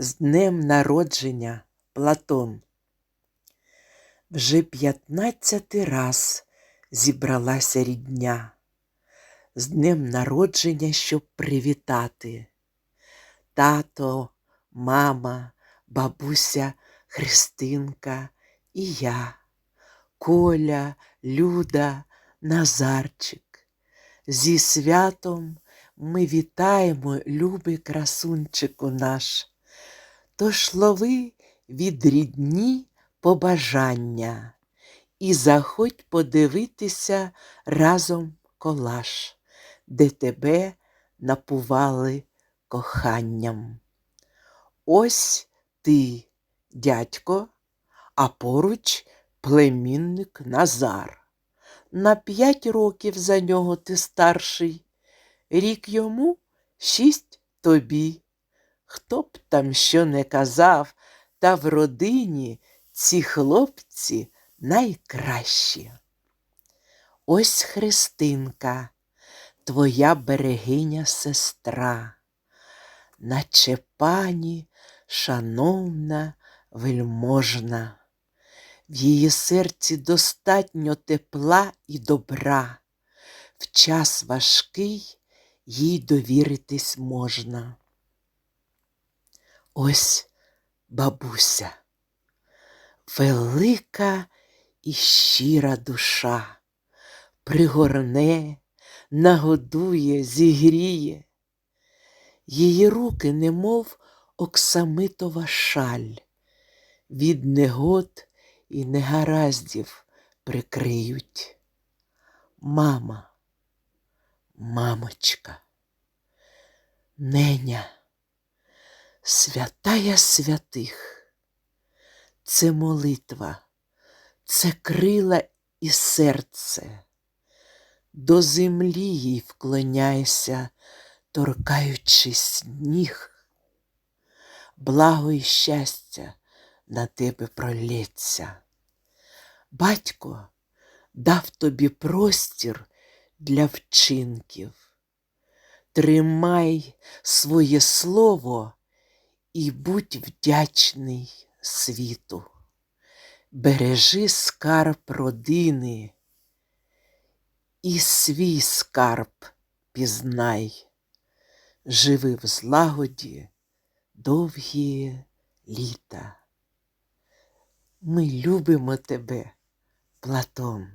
З днем народження, Платон. Вже п'ятнадцятий раз зібралася рідня. З днем народження, щоб привітати. Тато, мама, бабуся, Христинка і я, Коля, Люда, Назарчик. Зі святом ми вітаємо, любий красунчику наш. Тож лови від рідні побажання і заходь подивитися разом колаж, де тебе напували коханням. Ось ти, дядько, а поруч племінник Назар. На п'ять років за нього ти старший, рік йому шість тобі. Хто б там що не казав, та в родині ці хлопці найкращі. Ось Христинка, твоя берегиня сестра, наче пані шановна, вельможна. В її серці достатньо тепла і добра. В час важкий їй довіритись можна. Ось бабуся, велика і щира душа, пригорне, нагодує, зігріє. Її руки, немов оксамитова шаль, від негод і негараздів прикриють. Мама, мамочка, неня, святая святих, це молитва, це крила і серце. До землі їй вклоняйся, торкаючись ніг, благо і щастя на тебе пролється. Батько дав тобі простір для вчинків. Тримай своє слово і будь вдячний світу. Бережи скарб родини і свій скарб пізнай. Живи в злагоді довгі літа. Ми любимо тебе, Платон.